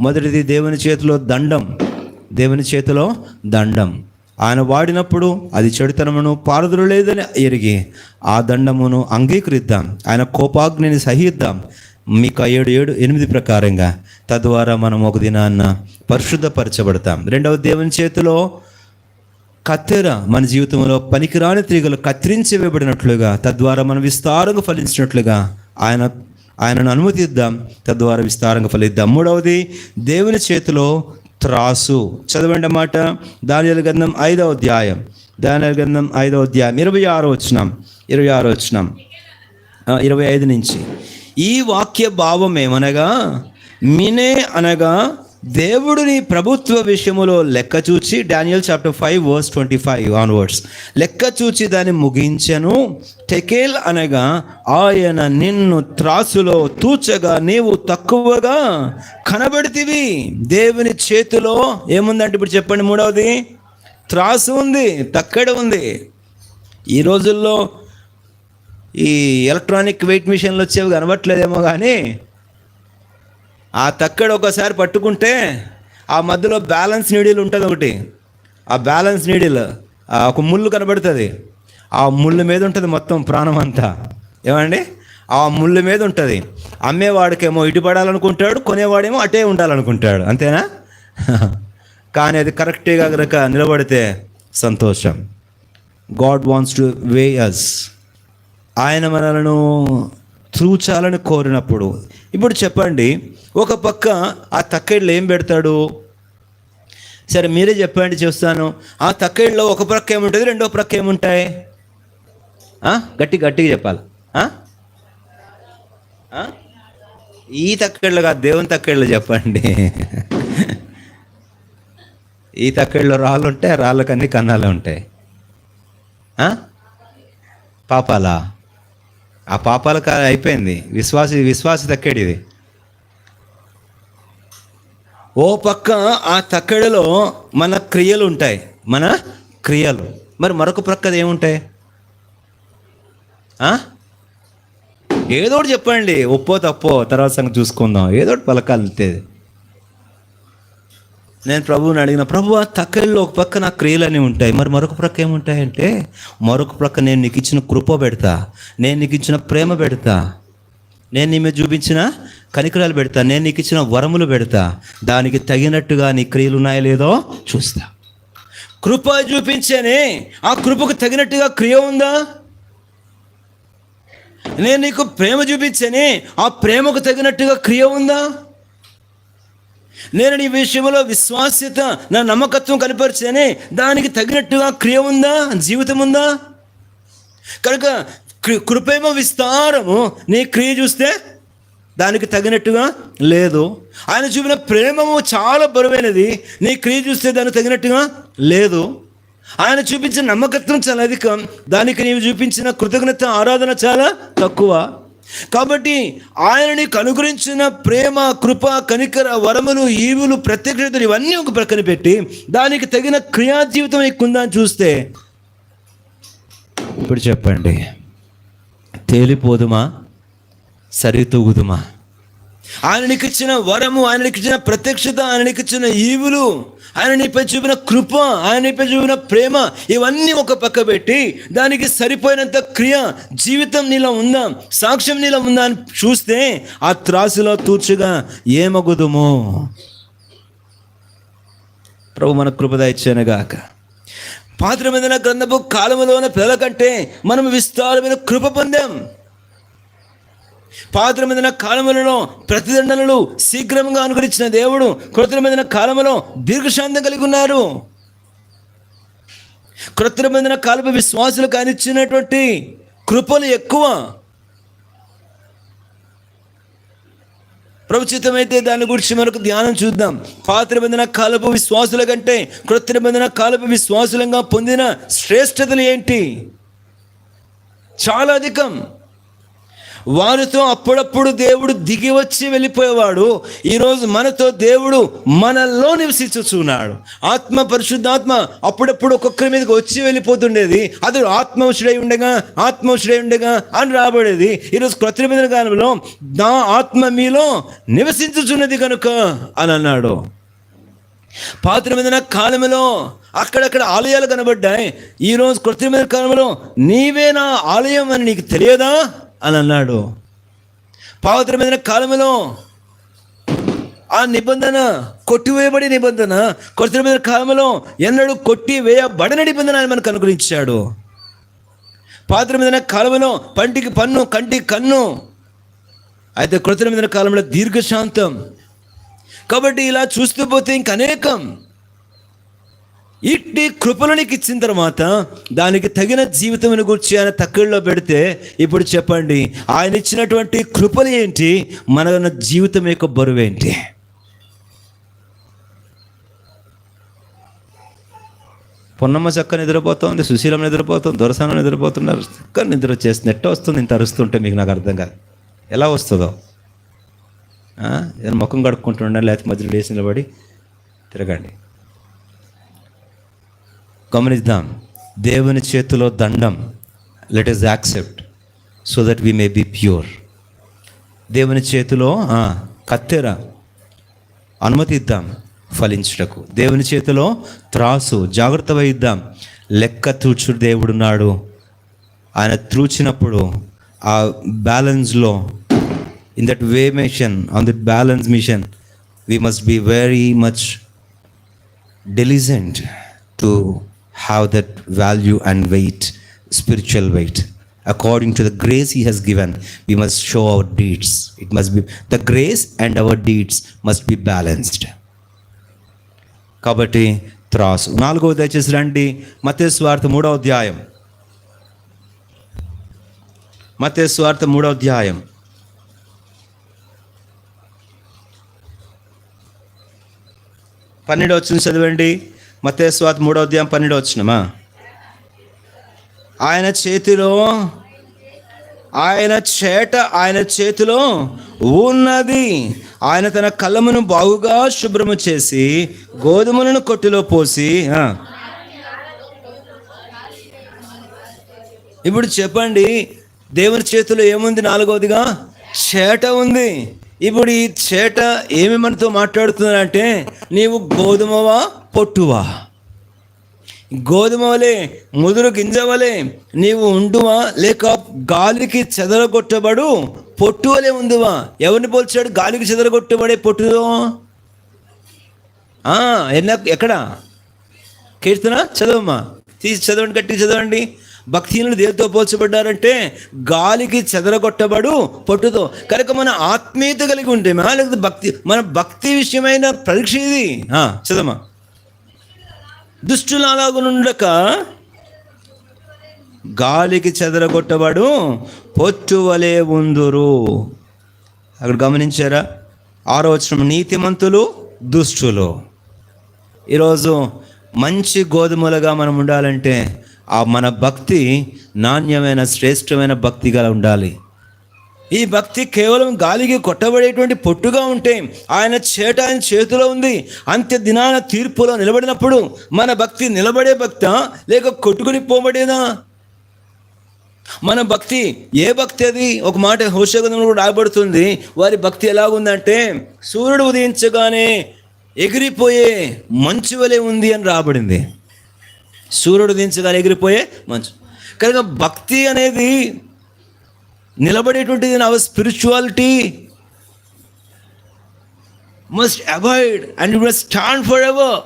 మొదటిది దేవుని చేతిలో దండం దేవుని చేతిలో దండం. ఆయన వాడినప్పుడు అది చెడుతనమును పారదులు లేదని ఎరిగి ఆ దండమును అంగీకరిద్దాం. ఆయన కోపాగ్నిని సహిద్దాం. మీకు ఏడు ఏడు ఎనిమిది ప్రకారంగా. తద్వారా మనం ఒక దినాన్న పరిశుద్ధపరచబడతాం. రెండవ దేవుని చేతిలో కత్తెర మన జీవితంలో పనికిరాని తీగలు కత్తిరించి వేయబడినట్లుగా తద్వారా మనం విస్తారంగా ఫలించినట్లుగా ఆయన ఆయనను అనుమతిద్దాం. తద్వారా విస్తారంగా ఫలిద్దాం. మూడవది దేవుని చేతిలో త్రాసు. చదవండి అన్నమాట దానియల గ్రంథం ఐదవ అధ్యాయం. దానియల గ్రంథం ఐదవ అధ్యాయం. ఇరవై ఆరో వచ్చినాం ఇరవై ఆరో వచ్చినాం ఇరవై ఐదు నుంచి. ఈ వాక్య భావం ఏమనగా మినే అనగా దేవుడిని ప్రభుత్వ విషయములో లెక్క చూచి Daniel chapter five verse twenty five onwards లెక్క చూచి దాన్ని ముగించెను. టెకేల్ అనగా ఆయన నిన్ను త్రాసులో తూచగా నీవు తక్కువగా కనబడితివి. దేవుని చేతిలో ఏముందంటే ఇప్పుడు చెప్పండి మూడవది? త్రాసు ఉంది తక్కడ ఉంది. ఈ రోజుల్లో ఈ ఎలక్ట్రానిక్ వెయిట్ మిషన్లు వచ్చేవి కనబట్లేదేమో కానీ ఆ తక్కడ ఒకసారి పట్టుకుంటే ఆ మధ్యలో బ్యాలెన్స్ నీడిల్ ఉంటుంది ఒకటి. ఆ బ్యాలెన్స్ నీడిల్ ఒక ముళ్ళు కనబడుతుంది. ఆ ముళ్ళు మీద ఉంటుంది మొత్తం ప్రాణం అంతా. ఏమండి? ఆ ముళ్ళు మీద ఉంటుంది. అమ్మేవాడికేమో ఇటు పడాలనుకుంటాడు కొనేవాడేమో అటే ఉండాలనుకుంటాడు. అంతేనా? కానీ అది కరెక్ట్గా కనుక నిలబడితే సంతోషం. God wants to weigh us ఆయన మనలను చూచాలని కోరినప్పుడు ఇప్పుడు చెప్పండి ఒక పక్క ఆ తక్కేళ్ళు ఏం పెడతాడు? సరే మీరే చెప్పండి చూస్తాను. ఆ తక్కేళ్ళలో ఒక ప్రక్క ఏముంటుంది రెండో ప్రక్క ఏముంటాయి? గట్టి గట్టిగా చెప్పాలి? ఈ తక్కేళ్ళు కాదు దేవుని తక్కేళ్ళు చెప్పండి. ఈ తక్కేళ్ళు రాళ్ళు ఉంటాయి రాళ్ళకన్నీ కన్నాలు ఉంటాయి? పాపాలా? ఆ పాపాల కాలం అయిపోయింది. విశ్వాసి విశ్వాసి తక్కేడు ఇది ఓ పక్క ఆ తక్కెడలో మన క్రియలు ఉంటాయి. మన క్రియలు. మరి మరొక ప్రక్కది ఏముంటాయి? ఏదోటి ఏదో ఒకటి చెప్పండి. ఒప్పో తప్పో తర్వాత సంగతి చూసుకుందాం. ఏదో ఒకటి పలకాలి తెలియదు నేను ప్రభువుని అడిగిన ప్రభు ఆ తక్కల్లో ఒక పక్క నా క్రియలన్నీ ఉంటాయి. మరి మరొక ప్రక్క ఏముంటాయంటే మరొక ప్రక్క నేను నీకు ఇచ్చిన కృప పెడతా. నేను నీకు ఇచ్చిన ప్రేమ పెడతా. నేను నీ మీద చూపించిన కనికరాలు పెడతా. నేను నీకు ఇచ్చిన వరములు పెడతా. దానికి తగినట్టుగా నీ క్రియలు ఉన్నాయో లేదో చూస్తా. కృప చూపించేనే ఆ కృపకు తగినట్టుగా క్రియ ఉందా? నేను నీకు ప్రేమ చూపించని ఆ ప్రేమకు తగినట్టుగా క్రియ ఉందా? నేను నీ విషయంలో విశ్వాస్యత నా నమ్మకత్వం కనపరిచేనే దానికి తగినట్టుగా క్రియ ఉందా? జీవితం ఉందా? కనుక కృపేమ విస్తారము నీ క్రియ చూస్తే దానికి తగినట్టుగా లేదు. ఆయన చూపిన ప్రేమము చాలా బరువైనది. నీ క్రియ చూస్తే దానికి తగినట్టుగా లేదు. ఆయన చూపించిన నమ్మకత్వం చాలా అధికం. దానికి నీవు చూపించిన కృతజ్ఞత ఆరాధన చాలా తక్కువ. కాబట్టి ఆయనని కనుగరించిన ప్రేమ కృప కనికర వరములు ఈవులు ప్రత్యక్షతలు ఇవన్నీ ఒక ప్రక్కన పెట్టి దానికి తగిన క్రియా జీవితం ఎక్కుందా అని చూస్తే ఇప్పుడు చెప్పండి. తేలిపోదుమా? సరితూగుదుమా? ఆయనకి ఇచ్చిన వరము ఆయనకి ఇచ్చిన ప్రత్యక్షత ఆయనకి ఇచ్చిన ఈవులు ఆయన నీపై చూపిన కృప ఆయన నీపై చూపిన ప్రేమ ఇవన్నీ ఒక పక్క పెట్టి దానికి సరిపోయినంత క్రియ జీవితం నీలో ఉందా సాక్ష్యం నీలో ఉందా అని చూస్తే ఆ త్రాసులో తూర్చుగా ఏమగుదుము? ప్రభు మన కృపద ఇచ్చానుగాక మీద గ్రంథపు కాలములోన పిల్లల కంటే మనం విస్తారమైన కృప పొందాం. పాత్ర పాత్రమైన కాలములలో ప్రతిదండనలు శీఘ్రంగా అనుగ్రహించిన దేవుడు కృత్రిమైన కాలములో దీర్ఘశాంతం కలిగి ఉన్నారు కృత్రిమైన కాలపు విశ్వాసులు కానిచ్చినటువంటి కృపలు ఎక్కువ. ప్రభుచితమైతే దాని గురించి మనకు ధ్యానం చూద్దాం. పాత్ర బంధన కాలపు విశ్వాసుల కంటే కృత్రిమ బంధన కాలపు విశ్వాసులంగా పొందిన శ్రేష్టతలు ఏంటి? చాలా అధికం. వారితో అప్పుడప్పుడు దేవుడు దిగి వచ్చి వెళ్ళిపోయేవాడు. ఈరోజు మనతో దేవుడు మనలో నివసించుచున్నాడు. ఆత్మ పరిశుద్ధాత్మ అప్పుడప్పుడు ఒక్కొక్కరి మీదకి వచ్చి వెళ్ళిపోతుండేది. అది ఆత్మవశుడై ఉండగా ఆత్మవశుడై ఉండగా అని రాబడేది. ఈరోజు కృత్రిమ కాలంలో నా ఆత్మ మీలో నివసించుచున్నది కనుక అని అన్నాడు. పాత్ర మీద కాలంలో అక్కడక్కడ ఆలయాలు కనబడ్డాయి. ఈరోజు కృత్రిమ కాలంలో నీవే నా ఆలయం అని నీకు తెలియదా? అని అన్నాడు. పాత్ర మీద కాలంలో ఆ నిబంధన కొట్టివేయబడి నిబంధన కృత్రిమ మీద కాలంలో ఎన్నడూ కొట్టి వేయబడని నిబంధన ఆయన మనకు అనుగ్రహించాడు. పాత్ర మీద కాలంలో పంటికి పన్ను కంటికి కన్ను అయితే కృత్రిమ కాలంలో దీర్ఘశాంతం. కాబట్టి ఇలా చూస్తూ పోతే ఇంక అనేకం. ఇట్టి కృపలు నీకు ఇచ్చిన తర్వాత దానికి తగిన జీవితం గురించి ఆయన తక్కువలో పెడితే ఇప్పుడు చెప్పండి ఆయన ఇచ్చినటువంటి కృపలు ఏంటి? మన జీవితం యొక్క బరువు ఏంటి? పొన్నమ్మ చక్క నిద్రపోతుంది సుశీలం నిద్రపోతుంది దొరసానం నిద్రపోతున్నారు. చక్క నిద్ర చేస్తుంది ఎట్ట వస్తుంది ఇంత అరుస్తుంటే మీకు నాకు అర్థం కాదు. ఎలా వస్తుందో? ఏదైనా ముఖం కడుక్కుంటుండ లేకపోతే మధ్యలో లేచి నిలబడి తిరగండి. గమనిద్దాం. దేవుని చేతిలో దండం. Let us accept so that we may be pure దేవుని చేతిలో కత్తెర అనుమతి ఇద్దాం ఫలించుటకు. దేవుని చేతిలో త్రాసు జాగ్రత్త వహిద్దాం లెక్క తూచుడు దేవుడున్నాడు ఆయన త్రూచినప్పుడు ఆ బ్యాలెన్స్లో in that way mission on that balance mission we must be very much diligent to have that value and weight, spiritual weight. According to the grace He has given, we must show our deeds. It must be the grace and our deeds must be balanced. కాబట్టి త్రాసు నాలుగవ దయచేసి రండి మతే స్వార్థ మూడవ అధ్యాయం మతే స్వార్థ మూడవ అధ్యాయం పన్నెండు వచ్చిన చదవండి మతే స్వార్థ మూడో అధ్యాయం పన్నెండు వచ్చినమా ఆయన చేతిలో ఆయన చేట ఆయన చేతిలో ఉన్నది. ఆయన తన కళ్ళమును బాగుగా శుభ్రము చేసి గోధుమలను కొట్టిలో పోసి ఇప్పుడు చెప్పండి దేవుని చేతిలో ఏముంది నాలుగవదిగా? చేట ఉంది. ఇప్పుడు ఈ చేట ఏమి మనతో మాట్లాడుతుందంటే నీవు గోధుమవా పొట్టువా? గోధుమ వలె ముదురు గింజ వలె నీవు ఉండువా లేక గాలికి చెదరగొట్టబడు పొట్టు వలె ఉందువా ఎవరిని పోల్చాడు? గాలికి చెదరగొట్టబడే పొట్టుదో ఎన్న ఎక్కడ? కీర్తన చదవమ్మా. తీసి చదవండి గట్టి చదవండి. భక్తిహీనులు దేనితో పోల్చబడ్డారంటే గాలికి చెదరగొట్టబడు పొట్టుతో. కనుక మన ఆత్మీయత కలిగి ఉంటే లేకపోతే భక్తి మన భక్తి విషయమైన పరీక్ష ఇది. చదవమ్మా. దుష్టులు అలాగునుండక గాలికి చెదరగొట్టబడు పొట్టు వలె ఉందురు. అక్కడ గమనించారా? ఆరో వచ్చిన నీతిమంతులు దుష్టులు. ఈరోజు మంచి గోధుమలుగా మనం ఉండాలంటే ఆ మన భక్తి నాణ్యమైన శ్రేష్టమైన భక్తిగా ఉండాలి. ఈ భక్తి కేవలం గాలికి కొట్టబడేటువంటి పొట్టుగా ఉంటే ఆయన చేట ఆయన చేతిలో ఉంది. అంత్య దినాన తీర్పులో నిలబడినప్పుడు మన భక్తి నిలబడే భక్త లేక కొట్టుకుని పోబడేదా మన భక్తి ఏ భక్తి అది? ఒక మాట హోషగంధంలో కూడా రాబడుతుంది వారి భక్తి ఎలా ఉందంటే సూర్యుడు ఉదయించగానే ఎగిరిపోయే మంచు వలె ఉంది అని రాబడింది సూర్యుడు ఉదయించగానే ఎగిరిపోయే మంచు. కనుక భక్తి అనేది నిలబడేటువంటిది our spirituality must avoid and must stand forever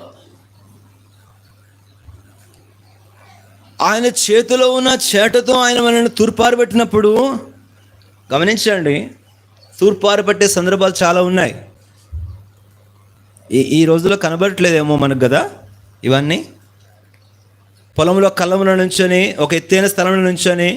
ఆయన చేతిలో ఉన్న చేటతో ఆయన మనల్ని తూర్పారబెట్టినప్పుడు గమనించండి తూర్పారబట్టే సందర్భాలు చాలా ఉన్నాయి. ఈ ఈ రోజుల్లో కనబడట్లేదేమో మనకు కదా ఇవన్నీ? పొలంలో కళ్ళంలో నుంచొని ఒక ఎత్తైన స్థలంలో నుంచొని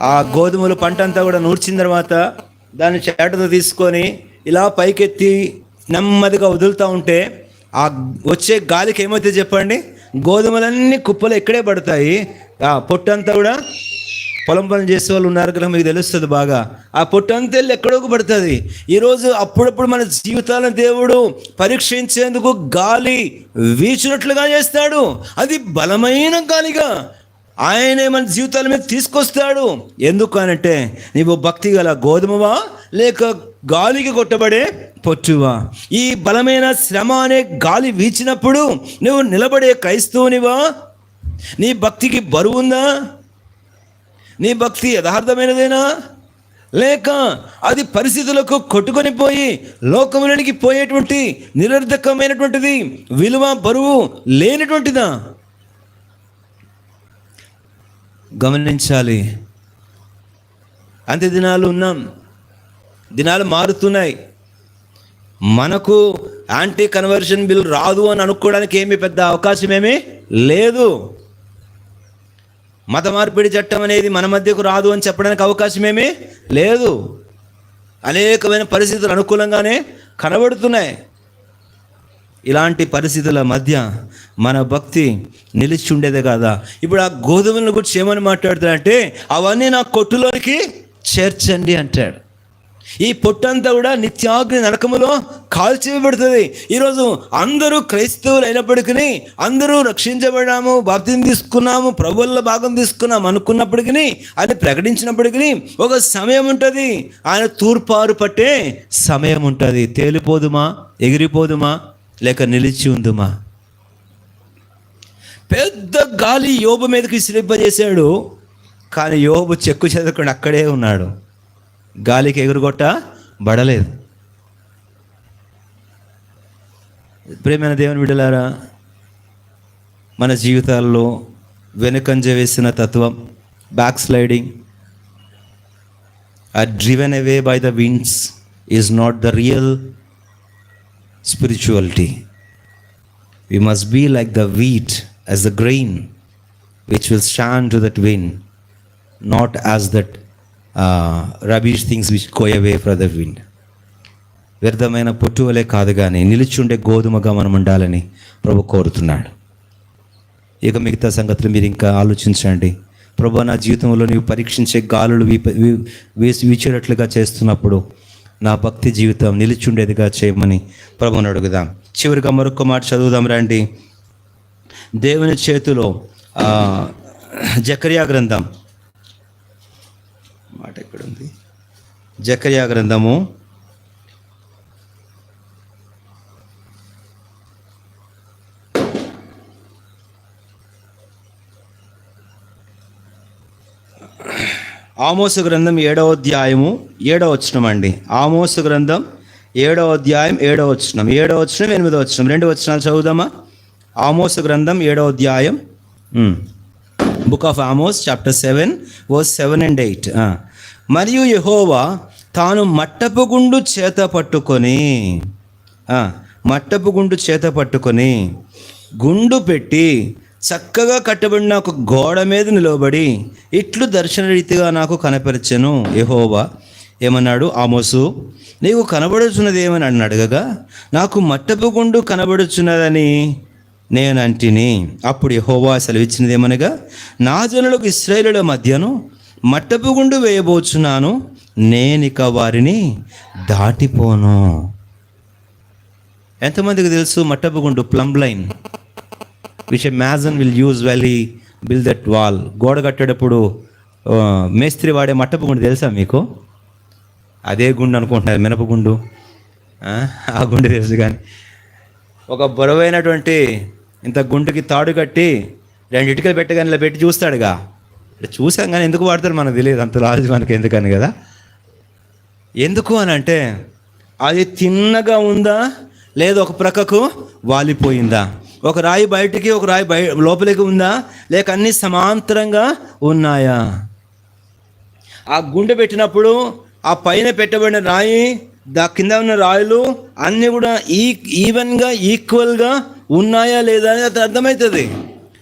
ఆ గోధుమలు పంట అంతా కూడా నూర్చిన తర్వాత దాన్ని చేటతో తీసుకొని ఇలా పైకెత్తి నెమ్మదిగా వదులుతూ ఉంటే ఆ వచ్చే గాలికి ఏమైతే చెప్పండి? గోధుమలన్నీ కుప్పలు ఇక్కడే పడతాయి. ఆ పొట్టు అంతా కూడా పొలం పని చేసే వాళ్ళు ఉన్నారు కదా మీకు తెలుస్తుంది బాగా. ఆ పొట్టంతా వెళ్ళి ఎక్కడోకి పడుతుంది. ఈరోజు అప్పుడప్పుడు మన జీవితాలను దేవుడు పరీక్షించేందుకు గాలి వీచినట్లుగా చేస్తాడు. అది బలమైన గాలిగా. ఆయనే మన జీవితాల మీద తీసుకొస్తాడు. ఎందుకు అనంటే నీవు భక్తి గల గోధుమవా లేక గాలికి కొట్టబడే పొట్టువా? ఈ బలమైన శ్రమ అనే గాలి వీచినప్పుడు నువ్వు నిలబడే క్రైస్తవునివా? నీ భక్తికి బరువుందా నీ భక్తి యథార్థమైనదేనా? లేక అది పరిస్థితులకు కొట్టుకొని పోయి లోకములనికి పోయేటువంటి నిరర్ధకమైనటువంటిది విలువ బరువు లేనటువంటిదా? గమనించాలి. అంత్య దినాలు ఉన్నాం. దినాలు మారుతున్నాయి. మనకు యాంటీ కన్వర్షన్ బిల్ రాదు అని అనుకోవడానికి ఏమి పెద్ద అవకాశం ఏమీ లేదు. మత మార్పిడి చట్టం అనేది మన మధ్యకు రాదు అని చెప్పడానికి అవకాశం ఏమీ లేదు. అనేకమైన పరిస్థితులు అనుకూలంగానే కనబడుతున్నాయి. ఇలాంటి పరిస్థితుల మధ్య మన భక్తి నిలిచి ఉండేదే కదా? ఇప్పుడు ఆ గోధుమలను గురించి ఏమని మాట్లాడుతాడంటే అవన్నీ నా కొట్టులోనికి చేర్చండి అంటాడు. ఈ పొట్టంతా కూడా నిత్యాగ్ని నరకములో కాల్చివేయబడుతుంది. ఈరోజు అందరూ క్రైస్తవులు అయినప్పటికీ అందరూ రక్షించబడాము బాప్తిని తీసుకున్నాము ప్రభుల్లో భాగం తీసుకున్నాము అనుకున్నప్పటికీ అది ప్రకటించినప్పటికీ ఒక సమయం ఉంటుంది. ఆయన తూర్పారు పట్టే సమయం ఉంటుంది. తేలిపోదుమా? ఎగిరిపోదుమా? లేక నిలిచి ఉందుమా పెద్ద గాలి యోబు మీదకి చేశాడు కానీ యోబు చెక్కు చెదకుండా అక్కడే ఉన్నాడు. గాలికి ఎగురుగొట్ట బడలేదు. ప్రేమైన దేవుని విడలారా మన జీవితాల్లో వెనుకంజ వేసిన తత్వం backsliding or driven away by the winds is not the real spirituality. We must be like the wheat as the grain which will stand to that wind, not as that uh, rubbish things which go away from the wind. వ్యర్థమైన పొట్టు వలె కాదు కానీ నిలిచుండే గోధుమగా మనం ఉండాలని ప్రభు కోరుతున్నాడు ఇక మిగతా సంగతులు మీరు ఇంకా ఆలోచించండి ప్రభు నా జీవితంలో నీవు పరీక్షించే గాలులు వీప- వీ- వేసి వీచేటట్లుగా చేస్తున్నప్పుడు నా భక్తి జీవితం నిలిచుండేదిగా చేయమని ప్రభుని అడుగుదాం. చివరిగా మరొక మాట చదువుదాం రండి. దేవుని చేతిలో జకర్యా గ్రంథం. మాట ఎక్కడుంది? జకర్యా గ్రంథము ఆమోసు గ్రంథం ఏడవ అధ్యాయము ఏడవ వచనం అండి. ఆమోసు గ్రంథం ఏడవ అధ్యాయం ఏడవ వచనం. ఏడవ వచనం ఎనిమిదవ వచనం. రెండు వచనాలు చదువుదామా? ఆమోసు గ్రంథం ఏడవ అధ్యాయం. Book of Amos chapter seven verse seven and eight మరియు యెహోవా తాను మట్టపు గుండు చేత పట్టుకొని మట్టపు గుండు చేత పట్టుకొని గుండు పెట్టి చక్కగా కట్టబడిన ఒక గోడ మీద నిలవబడి ఇట్లు దర్శన రీతిగా నాకు కనపరిచెను. ఎహోవా ఏమన్నాడు ఆమోసు నీకు కనబడుచున్నది ఏమని అని అడగగా? నాకు మట్టపు గుండు కనబడుచున్నదని నేను అంటిని అప్పుడు ఎహోవా సెలవిచ్చినది ఏమనగా? నా జనులకు ఇస్రాయేలుల మధ్యను మట్టపు గుండు వేయబోచున్నాను. నేనిక వారిని దాటిపోను. ఎంతమందికి తెలుసు మట్టపు గుండు? Plumb line. Which a mason will use well he build that wall గోడ కట్టేటప్పుడు మేస్త్రి వాడే మట్టపు గుండు తెలుసా మీకు? అదే గుండు అనుకుంటున్నారు మినపగుండు ఆ, గుండు తెలుసు కానీ. ఒక బరువైనటువంటి ఇంత గుంటుకి తాడు కట్టి రెండు ఇటుకలు పెట్టగానే ఇలా పెట్టి చూస్తాడుగా. ఇట్లా చూసాం కానీ ఎందుకు వాడతారు మనకు తెలియదు అంత రాజు మనకి ఎందుకని కదా. ఎందుకు అని అంటే అది తిన్నగా ఉందా లేదా ఒక ప్రక్కకు వాలిపోయిందా? ఒక రాయి బయటికి ఒక రాయి బయ లోపలికి ఉందా? లేక అన్ని సమాంతరంగా ఉన్నాయా? ఆ గుండె పెట్టినప్పుడు ఆ పైన పెట్టబడిన రాయి దా కింద ఉన్న రాయిలు అన్నీ కూడా ఈ ఈవెన్గా ఈక్వల్గా ఉన్నాయా లేదా అని అది అర్థమవుతుంది.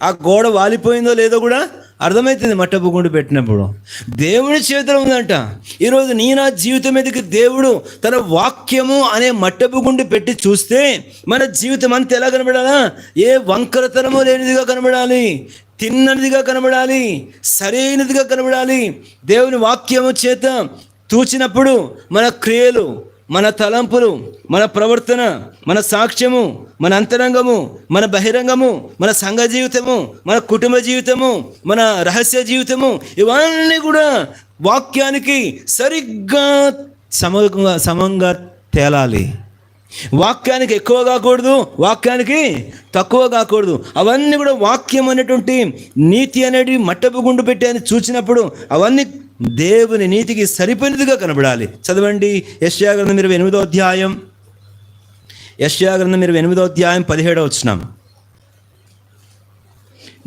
ఆ గోడ వాలిపోయిందో లేదో కూడా అర్థమవుతుంది మట్టపు గుండు పెట్టినప్పుడు. దేవుడి చేతిలో ఉందంట. ఈరోజు నీ నా జీవితం మీదకి దేవుడు తన వాక్యము అనే మట్టపు గుండు పెట్టి చూస్తే మన జీవితం అంతా ఎలా కనబడాలా? ఏ వంకరతనము లేనిదిగా కనబడాలి. తిన్నదిగా కనబడాలి. సరైనదిగా కనబడాలి. దేవుని వాక్యము చేత తూచినప్పుడు మన క్రియలు మన తలంపులు మన ప్రవర్తన మన సాక్ష్యము మన అంతరంగము మన బహిరంగము మన సంఘ జీవితము మన కుటుంబ జీవితము మన రహస్య జీవితము ఇవన్నీ కూడా వాక్యానికి సరిగ్గా సమంగా సమంగా తేలాలి. వాక్యానికి ఎక్కువ కాకూడదు వాక్యానికి తక్కువ కాకూడదు. అవన్నీ కూడా వాక్యం అనేటువంటి నీతి అనేది మట్టపు గుండు పెట్టి అని చూసినప్పుడు అవన్నీ దేవుని నీతికి సరిపోయినదిగా కనబడాలి. చదవండి. యశ్యాగ్రంథం ఇరవై ఎనిమిదో అధ్యాయం. యశ్యాగ్రంథం ఇరవై ఎనిమిదో అధ్యాయం పదిహేడో వచ్చినాం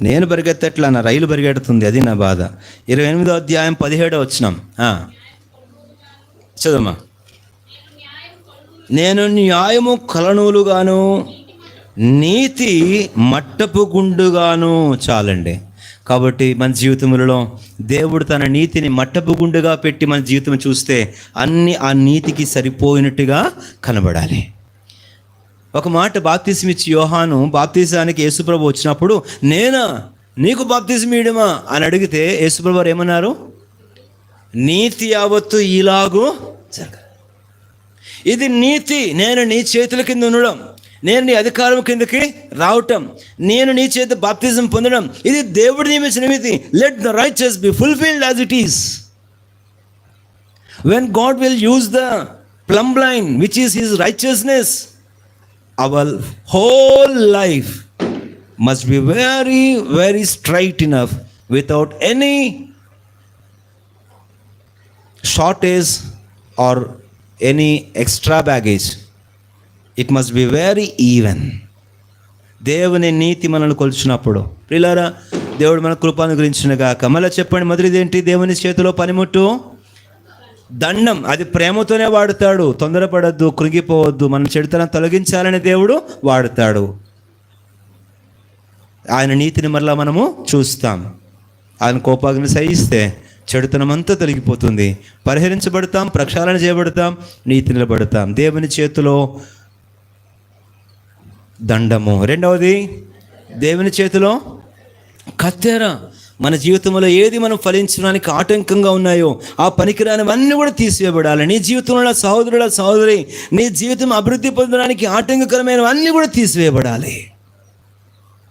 నేను పరిగెత్తట్లా నా రైలు పరిగెడుతుంది అది నా బాధ. ఇరవై ఎనిమిదో అధ్యాయం పదిహేడో వచ్చినాం ఆ. నేను న్యాయము కలనూలుగాను నీతి మట్టపు గుండుగాను చాలండి. కాబట్టి మన జీవితములలో దేవుడు తన నీతిని మట్టపు గుండుగా పెట్టి మన జీవితం చూస్తే అన్ని ఆ నీతికి సరిపోయినట్టుగా కనబడాలి. ఒక మాట బాప్తిసం ఇచ్చి యోహాను బాప్తిసానికి యేసుప్రభు వచ్చినప్పుడు నేనా? నీకు బాప్తిసం ఇయడమా అని అడిగితే యేసుప్రభు వారు ఏమన్నారు? నీతి యావత్తు ఇలాగూ జరగ ఇది నీతి. నేను నీ చేతుల కింద ఉండడం. నేను నీ అధికారం కిందకి రావటం నేను నీ చేత బాప్తిజం పొందడం ఇది దేవుడి నియమించిన నీతి. Let the righteous be fulfilled as it is when God will use the plumb line which is his righteousness our whole life must be very very straight enough without any shortage or any extra baggage it must be very even దేవుని నీతి మనల్ని కొలిచినప్పుడు పిల్లరా దేవుడు మన కృపాను గురించిన గాక. మళ్ళీ చెప్పండి మొదటిది ఏంటి దేవుని చేతిలో పనిముట్టు? దండం. అది ప్రేమతోనే వాడుతాడు. తొందరపడద్దు కృంగిపోవద్దు. మన చెడుతనం తొలగించాలని దేవుడు వాడుతాడు. ఆయన నీతిని మరలా మనము చూస్తాం. ఆయన కోపాగ్ని సహిస్తే చెడుతనం అంతా తొలగిపోతుంది. పరిహరించబడతాం ప్రక్షాళన చేయబడతాం నీతి నిలబడతాం. దేవుని చేతిలో దండము. రెండవది దేవుని చేతిలో కత్తెర. మన జీవితంలో ఏది మనం ఫలించడానికి ఆటంకంగా ఉన్నాయో ఆ పనికిరానివన్నీ కూడా తీసివేయబడాలి. నీ జీవితంలో సహోదరుల సహోదరి నీ జీవితం అభివృద్ధి పొందడానికి ఆటంకకరమైనవన్నీ కూడా తీసివేయబడాలి.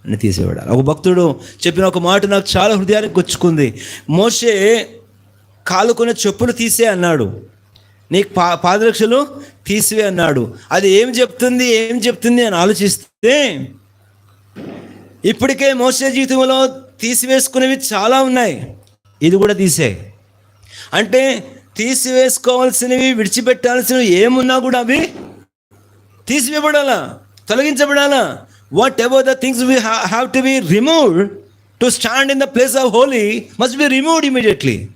అని తీసివేయబడాలి. ఒక భక్తుడు చెప్పిన ఒక మాట నాకు చాలా హృదయానికి గుచ్చుకుంది. మోసే కాలుకునే చెప్పులు తీసే అన్నాడు. నీకు పా పాదరక్షలు తీసివే అన్నాడు. అది ఏం చెప్తుంది ఏం చెప్తుంది అని ఆలోచిస్తే ఇప్పటికే మోసే జీవితంలో తీసివేసుకునేవి చాలా ఉన్నాయి. ఇది కూడా తీసే. అంటే తీసివేసుకోవాల్సినవి విడిచిపెట్టాల్సినవి ఏమున్నా కూడా అవి తీసివేయబడాలా? తొలగించబడాలా? Whatever the things we have to be removed to stand in the place of holy must be removed immediately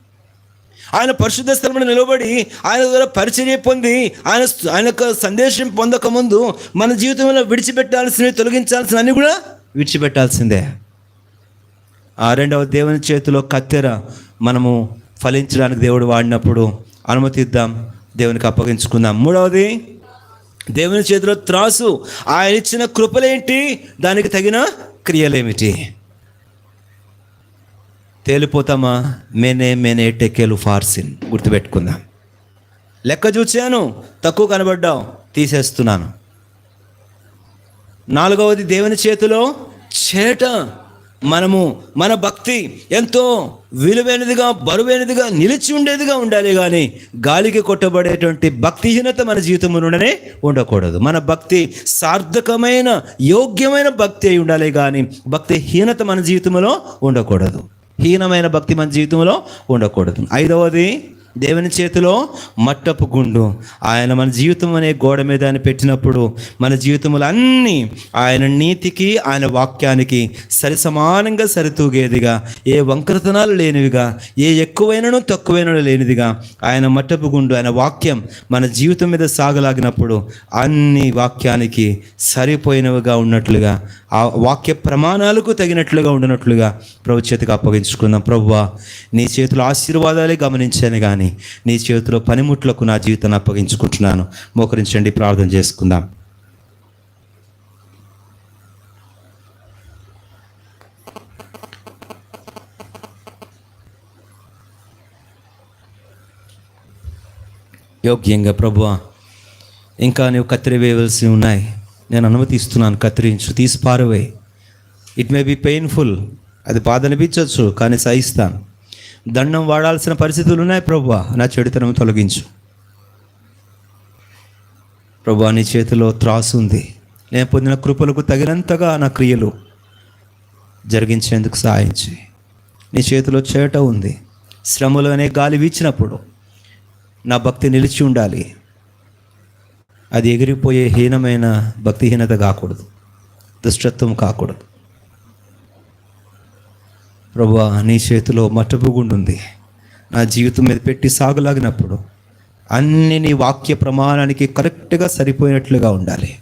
ఆయన పరిశుద్ధ స్థలంలో నిలబడి ఆయన ద్వారా పరిచర్య పొంది ఆయన ఆయన యొక్క సందేశం పొందకముందు మన జీవితంలో విడిచిపెట్టాల్సినవి తొలగించాల్సిన అన్ని కూడా విడిచిపెట్టాల్సిందే. ఆ రెండవ దేవుని చేతిలో కత్తెర మనము ఫలించడానికి దేవుడు వాడినప్పుడు అనుమతిద్దాం దేవునికి అప్పగించుకుందాం. మూడవది దేవుని చేతిలో త్రాసు. ఆయన ఇచ్చిన కృపలేంటి? దానికి తగిన క్రియలేమిటి? తేలిపోతామా? మేనే మేనే టెకేలు ఫార్సిన్. గుర్తుపెట్టుకుందాం. లెక్క చూచాను తక్కువ కనబడ్డావు తీసేస్తున్నాను. నాలుగవది దేవుని చేతిలో చేట. మనము మన భక్తి ఎంతో విలువైనదిగా బరువైనదిగా నిలిచి ఉండేదిగా ఉండాలి కానీ గాలికి కొట్టబడేటువంటి భక్తిహీనత మన జీవితంలోనే ఉండకూడదు. మన భక్తి సార్థకమైన యోగ్యమైన భక్తి అయి ఉండాలి కానీ భక్తిహీనత మన జీవితంలో ఉండకూడదు. హీనమైన భక్తి మన జీవితంలో ఉండకూడదు. ఐదవది దేవుని చేతిలో మట్టపు గుండు. ఆయన మన జీవితం అనే గోడ మీద ఆయన పెట్టినప్పుడు మన జీవితంలో అన్నీ ఆయన నీతికి ఆయన వాక్యానికి సరి సమానంగా సరితూగేదిగా. ఏ వంకరతనాలు లేనివిగా ఏ ఎక్కువైనను తక్కువైనను లేనిదిగా ఆయన మట్టపు గుండు ఆయన వాక్యం మన జీవితం మీద సాగలాగినప్పుడు అన్ని వాక్యానికి సరిపోయినవిగా ఉన్నట్లుగా ఆ వాక్య ప్రమాణాలకు తగినట్లుగా ఉండినట్లుగా ప్రభు చేతికి అప్పగించుకుందాం. ప్రభువా నీ చేతిలో ఆశీర్వాదాలే గమనించాను కానీ నీ చేతిలో పనిముట్లకు నా జీవితాన్ని అప్పగించుకుంటున్నాను. మోకరించండి ప్రార్థన చేసుకుందాం. యోగ్యంగా ప్రభువా ఇంకా నువ్వు కత్తిరి వేయవలసి ఉన్నాయి. నేను అనుమతిస్తున్నాను కత్తిరించు. తీసి ఇట్ మే బి పెయిన్ఫుల్ అది బాధ అనిపించవచ్చు కానీ సహిస్తాను. దండం వాడాల్సిన పరిస్థితులు ఉన్నాయి ప్రభా. నా చెడుతనం తొలగించు. ప్రభా నీ చేతిలో త్రాసు ఉంది. నేను పొందిన కృపలకు తగినంతగా నా క్రియలు జరిగించేందుకు సహాయించి. నీ చేతిలో చేట ఉంది. శ్రమలు అనే గాలి వీచినప్పుడు నా భక్తి నిలిచి ఉండాలి. అది ఎగిరిపోయే హీనమైన భక్తిహీనత కాకూడదు. దుష్టత్వం కాకూడదు. ప్రభా నీ చేతిలో మట్టపుగుండుంది నా జీవితం మీద పెట్టి సాగులాగినప్పుడు అన్ని నీ వాక్య ప్రమాణానికి కరెక్ట్గా సరిపోయినట్లుగా ఉండాలి.